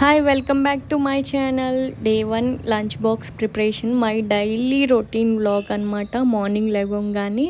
Hi welcome back to my channel day one lunch box preparation my daily routine vlog అనమాట morning లేవగానే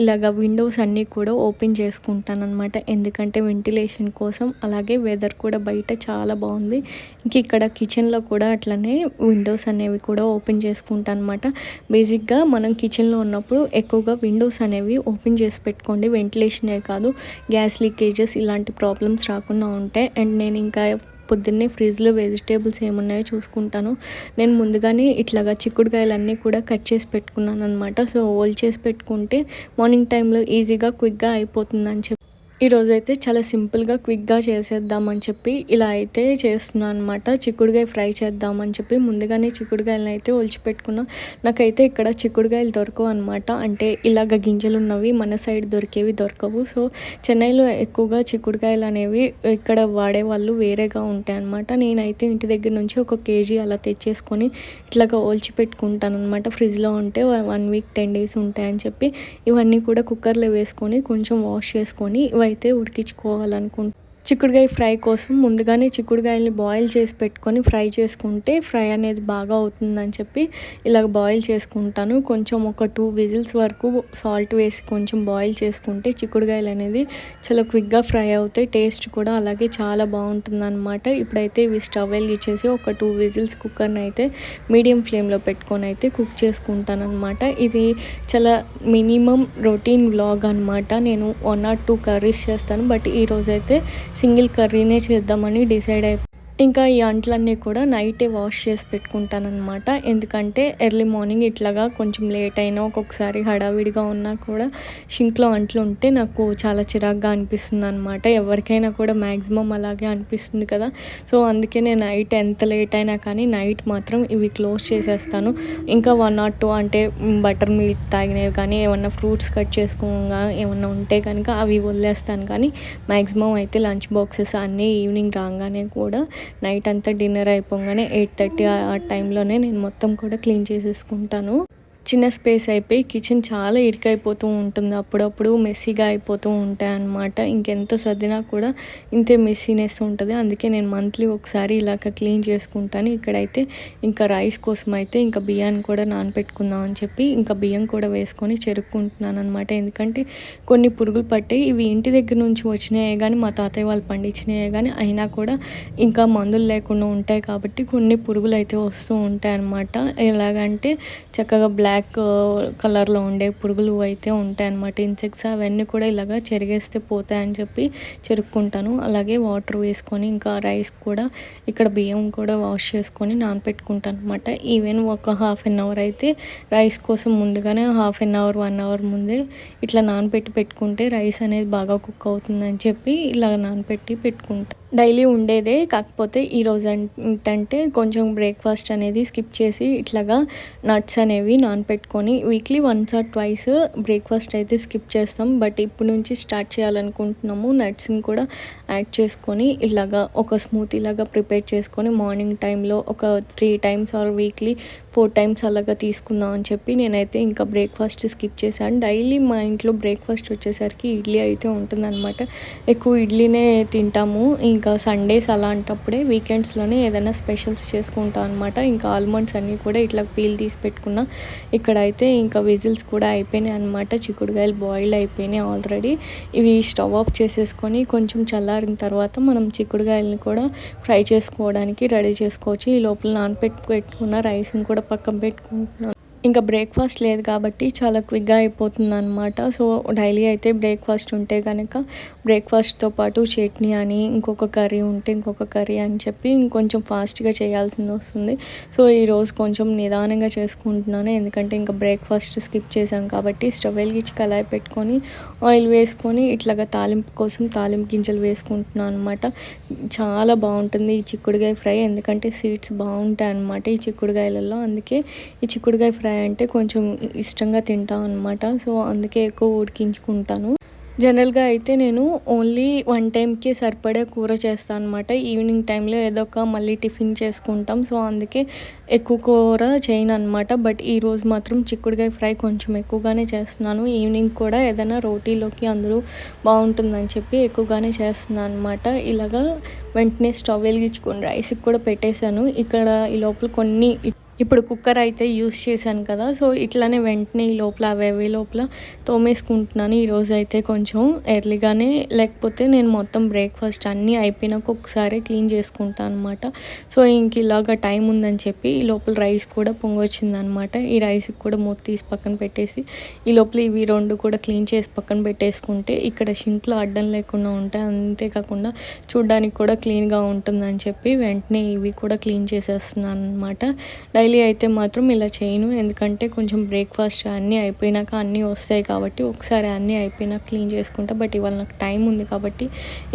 ఇలాగ Windows అన్నీ కూడా open చేసుకుంటాను అనమాట ఎందుకంటే వెంటిలేషన్ కోసం అలాగే వెదర్ కూడా బయట చాలా బాగుంది. ఇంక ఇక్కడ కిచెన్లో కూడా అట్లనే విండోస్ అనేవి కూడా ఓపెన్ చేసుకుంటాను అనమాట బేసిక్గా మనం కిచెన్లో ఉన్నప్పుడు ఎక్కువగా విండోస్ అనేవి ఓపెన్ చేసి పెట్టుకోండి. వెంటిలేషనే కాదు. గ్యాస్ లీకేజెస్ ఇలాంటి ప్రాబ్లమ్స్ రాకుండా ఉంటాయి. అండ్ నేను ఇంకా పొద్దున్నే ఫ్రిడ్జ్లో వెజిటేబుల్స్ ఏమున్నాయో చూసుకుంటాను. నేను ముందుగానే ఇట్లాగా చిక్కుడుకాయలన్నీ కూడా కట్ చేసి పెట్టుకున్నాను అనమాట సో ఓల్ చేసి పెట్టుకుంటే మార్నింగ్ టైంలో ఈజీగా క్విక్గా అయిపోతుందని చెప్పి ఈరోజు అయితే చాలా సింపుల్గా క్విక్గా చేసేద్దామని చెప్పి ఇలా అయితే చేస్తున్నాను అనమాట చిక్కుడుకాయ ఫ్రై చేద్దామని చెప్పి ముందుగానే చిక్కుడుగాయలను అయితే ఒలిచిపెట్టుకున్నా. నాకైతే ఇక్కడ చిక్కుడుకాయలు దొరకవు అనమాట అంటే ఇలాగ గింజలు ఉన్నవి మన సైడ్ దొరికేవి దొరకవు. సో చెన్నైలో ఎక్కువగా చిక్కుడుకాయలు అనేవి ఇక్కడ వాడే వాళ్ళు వేరేగా ఉంటాయి అనమాట నేనైతే ఇంటి దగ్గర నుంచి ఒక కేజీ అలా తెచ్చేసుకొని ఇట్లాగా ఒలిచిపెట్టుకుంటాను అనమాట ఫ్రిడ్జ్లో ఉంటే వన్ వీక్ టెన్ డేస్ ఉంటాయని చెప్పి ఇవన్నీ కూడా కుక్కర్లో వేసుకొని కొంచెం వాష్ చేసుకొని అయితే ఉడికించుకోవాలనుకుంటున్నాను. చిక్కుడుకాయ ఫ్రై కోసం ముందుగానే చిక్కుడుకాయల్ని బాయిల్ చేసి పెట్టుకొని ఫ్రై చేసుకుంటే ఫ్రై అనేది బాగా అవుతుందని చెప్పి ఇలాగ బాయిల్ చేసుకుంటాను. కొంచెం ఒక టూ విజిల్స్ వరకు సాల్ట్ వేసి కొంచెం బాయిల్ చేసుకుంటే చిక్కుడుకాయలు అనేది చాలా క్విక్గా ఫ్రై అవుతాయి. టేస్ట్ కూడా అలాగే చాలా బాగుంటుంది అనమాట ఇప్పుడైతే ఇవి స్టవ్ వెలిగించేసి ఒక టూ విజిల్స్ కుక్కర్ని అయితే మీడియం ఫ్లేమ్లో పెట్టుకొని అయితే కుక్ చేసుకుంటాను అనమాట ఇది చాలా మినిమం రొటీన్ వ్లాగ్ అనమాట నేను వన్ ఆర్ టూ కర్రీస్ చేస్తాను. బట్ ఈరోజైతే సింగిల్ కర్రీనే చేద్దామని డిసైడ్ అయిపోయి ఇంకా ఈ అంట్లన్నీ కూడా నైటే వాష్ చేసి పెట్టుకుంటానమాట ఎందుకంటే ఎర్లీ మార్నింగ్ ఇట్లాగా కొంచెం లేట్ అయినా ఒక్కొక్కసారి హడావిడిగా ఉన్నా కూడా షింక్లో అంట్లు ఉంటే నాకు చాలా చిరాగ్గా అనిపిస్తుంది అనమాట ఎవరికైనా కూడా మ్యాక్సిమం అలాగే అనిపిస్తుంది కదా. సో అందుకే నేను నైట్ ఎంత లేట్ అయినా కానీ నైట్ మాత్రం ఇవి క్లోజ్ చేసేస్తాను. ఇంకా వన్ ఆర్ టూ అంటే బటర్ మిల్క్ తాగినవి కానీ ఏమన్నా ఫ్రూట్స్ కట్ చేసుకోగా ఏమన్నా ఉంటే కనుక అవి వదిలేస్తాను. కానీ మ్యాక్సిమం అయితే లంచ్ బాక్సెస్ అన్నీ ఈవినింగ్ రాగానే కూడా నైట్ అంతా డిన్నర్ అయిపోగానే ఎయిట్ థర్టీ ఆ టైంలోనే నేను మొత్తం కూడా క్లీన్ చేసేసుకుంటాను. చిన్న స్పేస్ అయిపోయి కిచెన్ చాలా ఇరుకైపోతూ ఉంటుంది. అప్పుడప్పుడు మెస్సీగా అయిపోతూ ఉంటాయి అన్నమాట. ఇంకెంత సర్దినా కూడా ఇంతే మెస్సీనెస్ ఉంటుంది. అందుకే నేను మంత్లీ ఒకసారి ఇలాగ క్లీన్ చేసుకుంటాను. ఇక్కడైతే ఇంకా రైస్ కోసం అయితే ఇంకా బియ్యాన్ని కూడా నానపెట్టుకుందాం అని చెప్పి ఇంకా బియ్యం కూడా వేసుకొని చెరుక్కుంటున్నాను అనమాట ఎందుకంటే కొన్ని పురుగులు పట్టాయి ఇవి ఇంటి దగ్గర నుంచి వచ్చినాయే కానీ మా తాతయ్య వాళ్ళు పండించినాయే కానీ అయినా కూడా ఇంకా మందులు లేకుండా ఉంటాయి కాబట్టి కొన్ని పురుగులు అయితే వస్తూ ఉంటాయి అన్నమాట. ఎలాగంటే చక్కగా బ్లాక్ బ్లాక్ కలర్లో ఉండే పురుగులు అయితే ఉంటాయి అన్నమాట ఇన్సెక్ట్స్ అవన్నీ కూడా ఇలాగా చెరిగేస్తే పోతాయని చెప్పి చెరుక్కుంటాను. అలాగే వాటర్ వేసుకొని ఇంకా రైస్ కూడా ఇక్కడ బియ్యం కూడా వాష్ చేసుకొని నానపెట్టుకుంటాను అనమాట ఈవెన్ ఒక హాఫ్ అన్ అవర్ అయితే రైస్ కోసం ముందుగానే half an hour one hour ముందే ఇట్లా నానపెట్టి పెట్టుకుంటే రైస్ అనేది బాగా కుక్ అవుతుందని చెప్పి ఇలా నానపెట్టి పెట్టుకుంటాను డైలీ ఉండేదే కాకపోతే ఈరోజు ఏంటంటే కొంచెం బ్రేక్ఫాస్ట్ అనేది స్కిప్ చేసి ఇట్లాగా నట్స్ అనేవి పెట్టుకొని weekly once or twice breakfast అయితే స్కిప్ చేస్తాం. బట్ ఇప్పుడు నుంచి స్టార్ట్ చేయాలనుకుంటున్నాము. నట్స్ని కూడా యాడ్ చేసుకొని ఇలాగా ఒక స్మూతీ లాగా ప్రిపేర్ చేసుకొని మార్నింగ్ టైంలో ఒక three times or weekly four times అలాగా తీసుకుందాం అని చెప్పి నేనైతే ఇంకా బ్రేక్ఫాస్ట్ స్కిప్ చేశాను. డైలీ మా ఇంట్లో బ్రేక్ఫాస్ట్ వచ్చేసరికి ఇడ్లీ అయితే ఉంటుందన్నమాట. ఎక్కువ ఇడ్లీనే తింటాము. ఇంకా సండేస్ అలాంటప్పుడే వీకెండ్స్లోనే ఏదైనా స్పెషల్స్ చేసుకుంటాం అనమాట ఇంకా ఆల్మండ్స్ అన్నీ కూడా ఇట్లా పీల్ తీసి పెట్టుకున్నా. ఇక్కడైతే ఇంకా విజిల్స్ కూడా అయిపోయినాయి అనమాట చిక్కుడుకాయలు బాయిల్ అయిపోయినాయి ఆల్రెడీ ఇవి స్టవ్ ఆఫ్ చేసేసుకొని కొంచెం చల్లారిన తర్వాత మనం చిక్కుడుకాయలని కూడా ఫ్రై చేసుకోవడానికి రెడీ చేసుకోవచ్చు. ఈ లోపల నానపెట్టి పెట్టుకున్న రైస్ని కూడా పక్కన పెట్టుకుంటున్నాను. ఇంకా బ్రేక్ఫాస్ట్ లేదు కాబట్టి చాలా క్విక్గా అయిపోతుంది అనమాట సో డైలీ అయితే బ్రేక్ఫాస్ట్ ఉంటే కనుక బ్రేక్ఫాస్ట్తో పాటు చట్నీ అని ఇంకొక కర్రీ ఉంటే ఇంకొక కర్రీ అని చెప్పి ఇంకొంచెం ఫాస్ట్గా చేయాల్సింది వస్తుంది. సో ఈరోజు కొంచెం నిదానంగా చేసుకుంటున్నాను. ఎందుకంటే ఇంకా బ్రేక్ఫాస్ట్ స్కిప్ చేశాం కాబట్టి స్టవ్ వెలిగించి కళాయి పెట్టుకొని ఆయిల్ వేసుకొని ఇట్లాగా తాలింపు కోసం తాలింపు గింజలు వేసుకుంటున్నాను అనమాట చాలా బాగుంటుంది ఈ చిక్కుడుకాయ ఫ్రై. ఎందుకంటే సీడ్స్ బాగుంటాయి అనమాట ఈ చిక్కుడుకాయలలో. అందుకే ఈ చిక్కుడుకాయ ఫ్రై అంటే కొంచెం ఇష్టంగా తింటాం అనమాట సో అందుకే ఎక్కువ ఉడికించుకుంటాను. జనరల్గా అయితే నేను ఓన్లీ వన్ టైంకి సరిపడే కూర చేస్తాను అనమాట ఈవినింగ్ టైంలో ఏదో ఒక మళ్ళీ టిఫిన్ చేసుకుంటాం. సో అందుకే ఎక్కువ కూర చేయను అనమాట బట్ ఈరోజు మాత్రం చిక్కుడుకాయ ఫ్రై కొంచెం ఎక్కువగానే చేస్తున్నాను. ఈవినింగ్ కూడా ఏదైనా రోటీలోకి అందరూ బాగుంటుందని చెప్పి ఎక్కువగానే చేస్తున్నాను అనమాట ఇలాగా వెంటనే స్టవ్ వెలిగించుకొని రైస్కి కూడా పెట్టేశాను. ఇక్కడ ఈ లోపల కొన్ని ఇప్పుడు కుక్కర్ అయితే యూస్ చేశాను కదా సో ఇట్లానే వెంటనే ఈ లోపల అవేవి లోపల తోమేసుకుంటున్నాను. ఈరోజు అయితే కొంచెం ఎర్లీగానే లేకపోతే నేను మొత్తం బ్రేక్ఫాస్ట్ అన్నీ అయిపోయినాక ఒకసారి క్లీన్ చేసుకుంటాను అనమాట సో ఇంక ఇలాగా టైం ఉందని చెప్పి ఈ లోపల రైస్ కూడా పొంగొచ్చిందనమాట ఈ రైస్కి కూడా మూత తీసి పక్కన పెట్టేసి ఈ లోపల ఇవి రెండు కూడా క్లీన్ చేసి పక్కన పెట్టేసుకుంటే ఇక్కడ షింక్లో అడ్డం లేకుండా ఉంటాయి అంతేకాకుండా చూడ్డానికి కూడా క్లీన్గా ఉంటుందని చెప్పి వెంటనే ఇవి కూడా క్లీన్ చేసేస్తున్నాను అనమాట డైలీ అయితే మాత్రం ఇలా చేయను. ఎందుకంటే కొంచెం బ్రేక్ఫాస్ట్ అన్నీ అయిపోయినాక అన్నీ వస్తాయి కాబట్టి ఒకసారి అన్నీ అయిపోయినాక క్లీన్ చేసుకుంటా. బట్ ఇవాళ నాకు టైం ఉంది కాబట్టి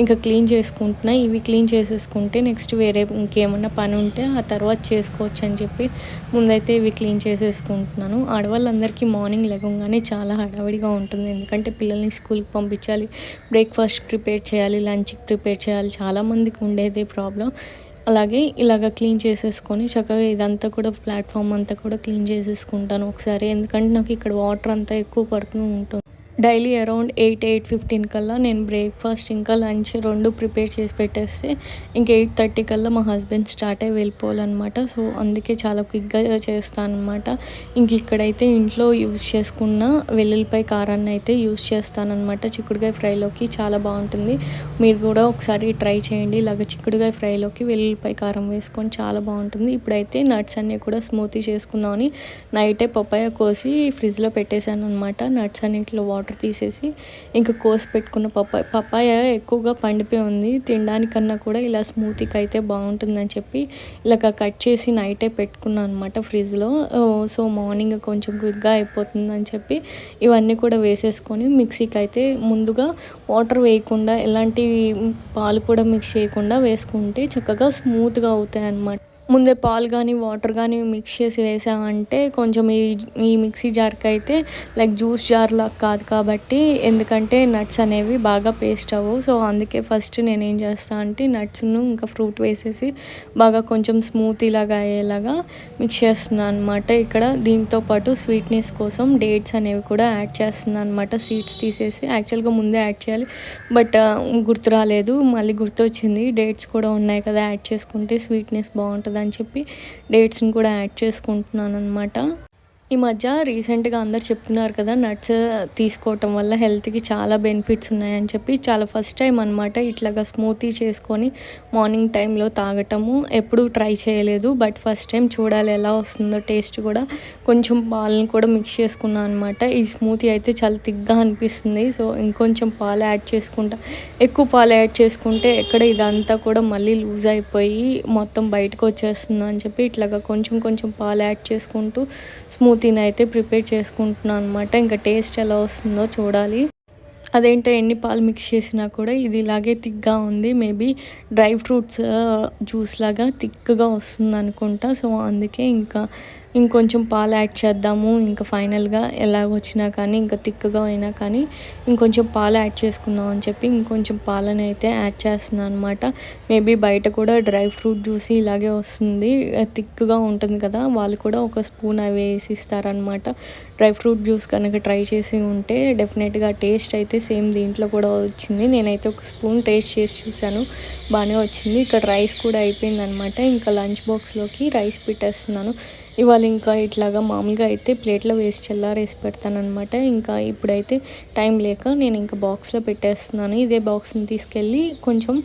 ఇంకా క్లీన్ చేసుకుంటున్నా. ఇవి క్లీన్ చేసేసుకుంటే నెక్స్ట్ వేరే ఇంకేమన్నా పని ఉంటే ఆ తర్వాత చేసుకోవచ్చు అని చెప్పి ముందైతే ఇవి క్లీన్ చేసేసుకుంటున్నాను. ఆడవాళ్ళందరికీ మార్నింగ్ లేవగానే చాలా హడావిడిగా ఉంటుంది. ఎందుకంటే పిల్లల్ని స్కూల్కి పంపించాలి. బ్రేక్ఫాస్ట్ ప్రిపేర్ చేయాలి. లంచ్కి ప్రిపేర్ చేయాలి. చాలామందికి ఉండేదే ప్రాబ్లం అలాగే ఇలాగ క్లీన్ చేసేసుకొని చక్కగా ఇదంతా కూడా ప్లాట్ఫామ్ అంతా కూడా క్లీన్ చేసేసుకుంటాను ఒకసారి. ఎందుకంటే నాకు ఇక్కడ వాటర్ అంతా ఎక్కువ పడుతూ ఉంటుంది. Daily around eight eight fifteen కల్లా నేను బ్రేక్ఫాస్ట్ ఇంకా లంచ్ రెండు ప్రిపేర్ చేసి పెట్టేస్తే ఇంకా ఎయిట్ థర్టీ కల్లా మా హస్బెండ్ స్టార్ట్ అయ్యి వెళ్ళిపోవాలన్నమాట. సో అందుకే చాలా క్విక్గా చేస్తాను అనమాట ఇంక ఇక్కడైతే ఇంట్లో యూజ్ చేసుకున్న వెల్లుల్లిపాయ కారాన్ని అయితే యూజ్ చేస్తానమాట చిక్కుడుకాయ ఫ్రైలోకి చాలా బాగుంటుంది. మీరు కూడా ఒకసారి ట్రై చేయండి. ఇలాగ చిక్కుడుకాయ ఫ్రైలోకి వెల్లుల్లిపాయ కారం వేసుకొని చాలా బాగుంటుంది. ఇప్పుడైతే నట్స్ అన్నీ కూడా స్మూతీ చేసుకుందామని నైటే పప్పాయ కోసి ఫ్రిడ్జ్లో పెట్టేశాను అనమాట నట్స్ అన్నింటిలో వాటర్ వాటర్ తీసేసి ఇంకా కోసి పెట్టుకున్న పప్పాయ పప్పాయ ఎక్కువగా పండిపోయి ఉంది. తినడానికన్నా కూడా ఇలా స్మూతీకి అయితే బాగుంటుందని చెప్పి ఇలా కట్ చేసి నైటే పెట్టుకున్నాను అనమాట ఫ్రిడ్జ్లో. సో మార్నింగ్ కొంచెం క్విక్గా అయిపోతుందని చెప్పి ఇవన్నీ కూడా వేసేసుకొని మిక్సీకి అయితే ముందుగా వాటర్ వేయకుండా ఎలాంటి పాలు కూడా మిక్స్ చేయకుండా వేసుకుంటే చక్కగా స్మూత్గా అవుతాయి అన్నమాట ముందే పాలు కానీ వాటర్ కానీ మిక్స్ చేసి వేసామంటే కొంచెం ఈ ఈ మిక్సీ జార్కి అయితే లైక్ జ్యూస్ జార్ లాగా కాదు కాబట్టి ఎందుకంటే నట్స్ అనేవి బాగా పేస్ట్ అవ్వవు సో అందుకే ఫస్ట్ నేను ఏం చేస్తాను అంటే నట్స్ను ఇంకా ఫ్రూట్ వేసేసి బాగా కొంచెం స్మూత్ ఇలాగా అయ్యేలాగా మిక్స్ చేస్తున్నాను అనమాట ఇక్కడ దీంతో పాటు స్వీట్నెస్ కోసం డేట్స్ అనేవి కూడా యాడ్ చేస్తున్నాను అనమాట సీడ్స్ తీసేసి యాక్చువల్గా ముందే యాడ్ చేయాలి బట్ గుర్తు రాలేదు. మళ్ళీ గుర్తొచ్చింది డేట్స్ కూడా ఉన్నాయి కదా యాడ్ చేసుకుంటే స్వీట్నెస్ బాగుంటుంది అని చెప్పి డేట్స్ని కూడా యాడ్ చేసుకుంటున్నాను అనమాట ఈ మధ్య రీసెంట్గా అందరు చెప్తున్నారు కదా నట్స్ తీసుకోవటం వల్ల హెల్త్కి చాలా బెనిఫిట్స్ ఉన్నాయని చెప్పి చాలా ఫస్ట్ టైం అనమాట ఇట్లాగా స్మూతీ చేసుకొని మార్నింగ్ టైంలో తాగటము. ఎప్పుడు ట్రై చేయలేదు బట్ ఫస్ట్ టైం చూడాలి ఎలా వస్తుందో టేస్ట్ కూడా కొంచెం పాలను కూడా మిక్స్ చేసుకున్నాను అనమాట ఈ స్మూతీ అయితే చాలా తిగ్గా అనిపిస్తుంది సో ఇంకొంచెం పాలు యాడ్ చేసుకుంటా. ఎక్కువ పాలు యాడ్ చేసుకుంటే ఎక్కడ ఇదంతా కూడా మళ్ళీ లూజ్ అయిపోయి మొత్తం బయటకు వచ్చేస్తుంది అని చెప్పి ఇట్లాగా కొంచెం కొంచెం పాలు యాడ్ చేసుకుంటూ స్మూత్ స్మూతీని అయితే ప్రిపేర్ చేసుకుంటున్నాను అనమాట ఇంకా టేస్ట్ ఎలా వస్తుందో చూడాలి. అదేంటో ఎన్ని పాలు మిక్స్ చేసినా కూడా ఇది ఇలాగే థిక్గా ఉంది. మేబీ డ్రై ఫ్రూట్స్ జ్యూస్ లాగా థిక్గా వస్తుంది అనుకుంటా. సో అందుకే ఇంకా ఇంకొంచెం పాలు యాడ్ చేద్దాము. ఇంకా ఫైనల్గా ఎలా వచ్చినా కానీ ఇంకా థిక్గా అయినా కానీ ఇంకొంచెం పాలు యాడ్ చేసుకుందాం అని చెప్పి ఇంకొంచెం పాలని అయితే యాడ్ చేస్తున్నాను అనమాట మేబీ బయట కూడా డ్రై ఫ్రూట్ జ్యూస్ ఇలాగే వస్తుంది. థిక్గా ఉంటుంది కదా వాళ్ళు కూడా ఒక స్పూన్ అవి వేసి ఇస్తారనమాట డ్రై ఫ్రూట్ జ్యూస్ కనుక ట్రై చేసి ఉంటే డెఫినెట్గా టేస్ట్ అయితే సేమ్ దీంట్లో కూడా వచ్చింది. నేనైతే ఒక స్పూన్ టేస్ట్ చేసి చూశాను బాగానే వచ్చింది. ఇక్కడ రైస్ కూడా అయిపోయింది అనమాట ఇంకా లంచ్ బాక్స్లోకి రైస్ పెట్టేస్తున్నాను. ఇవాళ ఇంకా ఇట్లాగా మామూలుగా అయితే ప్లేట్లో వేసి చల్లారేసి పెడతానమాట ఇంకా ఇప్పుడైతే టైం లేక నేను ఇంకా బాక్స్లో పెట్టేస్తున్నాను. ఇదే బాక్స్ని తీసుకెళ్ళి కొంచెం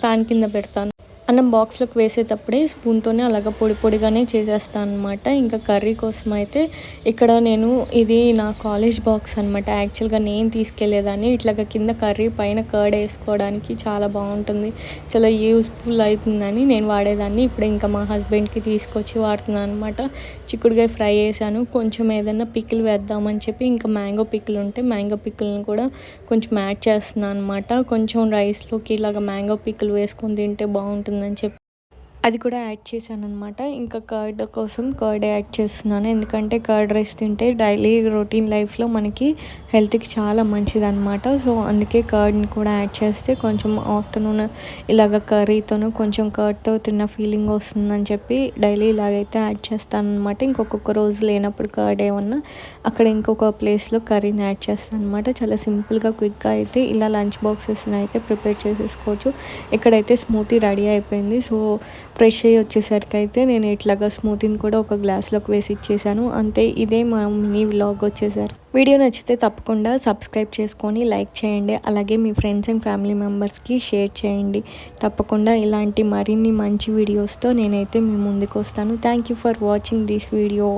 ఫ్యాన్ కింద పెడతాను. అన్నం బాక్స్లోకి వేసేటప్పుడే స్పూన్తోనే అలాగ పొడి పొడిగానే చేసేస్తాను అనమాట ఇంకా కర్రీ కోసం అయితే ఇక్కడ నేను ఇది నా కాలేజ్ బాక్స్ అనమాట యాక్చువల్గా నేను తీసుకెళ్ళేదాన్ని ఇట్లాగ కింద కర్రీ పైన కర్డ్ వేసుకోవడానికి చాలా బాగుంటుంది. చాలా యూస్ఫుల్ అవుతుందని నేను వాడేదాన్ని. ఇప్పుడు ఇంకా మా హస్బెండ్కి తీసుకొచ్చి వాడుతున్నాను అనమాట చిక్కుడుగా ఫ్రై చేశాను. కొంచెం ఏదైనా పికిల్ వేద్దామని చెప్పి ఇంకా మ్యాంగో పికిల్ ఉంటే మ్యాంగో పికిల్ని కూడా కొంచెం యాడ్ చేస్తున్నాను అనమాట కొంచెం రైస్లోకి ఇలాగ మ్యాంగో పికిల్ వేసుకొని తింటే బాగుంటుంది ఉంటుందని చెప్పి అది కూడా యాడ్ చేశాను అనమాట ఇంకా కర్డ్ కోసం కర్డ్ యాడ్ చేస్తున్నాను. ఎందుకంటే కర్డ్ రైస్ తింటే డైలీ రొటీన్ లైఫ్లో మనకి హెల్త్కి చాలా మంచిది అనమాట సో అందుకే కర్డ్ని కూడా యాడ్ చేస్తే కొంచెం ఆఫ్టర్నూన్ ఇలాగ కర్రీతోనూ కొంచెం కర్డ్తో తిన్న ఫీలింగ్ వస్తుందని చెప్పి డైలీ ఇలాగైతే యాడ్ చేస్తాను అనమాట ఇంకొక రోజు లేనప్పుడు కర్డ్ ఏమన్నా అక్కడ ఇంకొక ప్లేస్లో కర్రీని యాడ్ చేస్తాను అనమాట చాలా సింపుల్గా క్విక్గా అయితే ఇలా లంచ్ బాక్సెస్ని అయితే ప్రిపేర్ చేసేసుకోవచ్చు. ఇక్కడైతే స్మూతీ రెడీ అయిపోయింది. సో ఫ్రెష్ అయ్యి వచ్చేసరికి అయితే నేను ఇట్లాగా స్మూతీని కూడా ఒక గ్లాస్లోకి వేసి ఇచ్చేసాను. అంతే ఇదే మా మినీ వ్లాగ్ వచ్చేసరికి వీడియో నచ్చితే తప్పకుండా సబ్స్క్రైబ్ చేసుకొని లైక్ చేయండి. అలాగే మీ ఫ్రెండ్స్ అండ్ ఫ్యామిలీ మెంబర్స్కి షేర్ చేయండి. తప్పకుండా ఇలాంటి మరిన్ని మంచి వీడియోస్తో నేనైతే మీ ముందుకు వస్తాను. Thank you for watching this video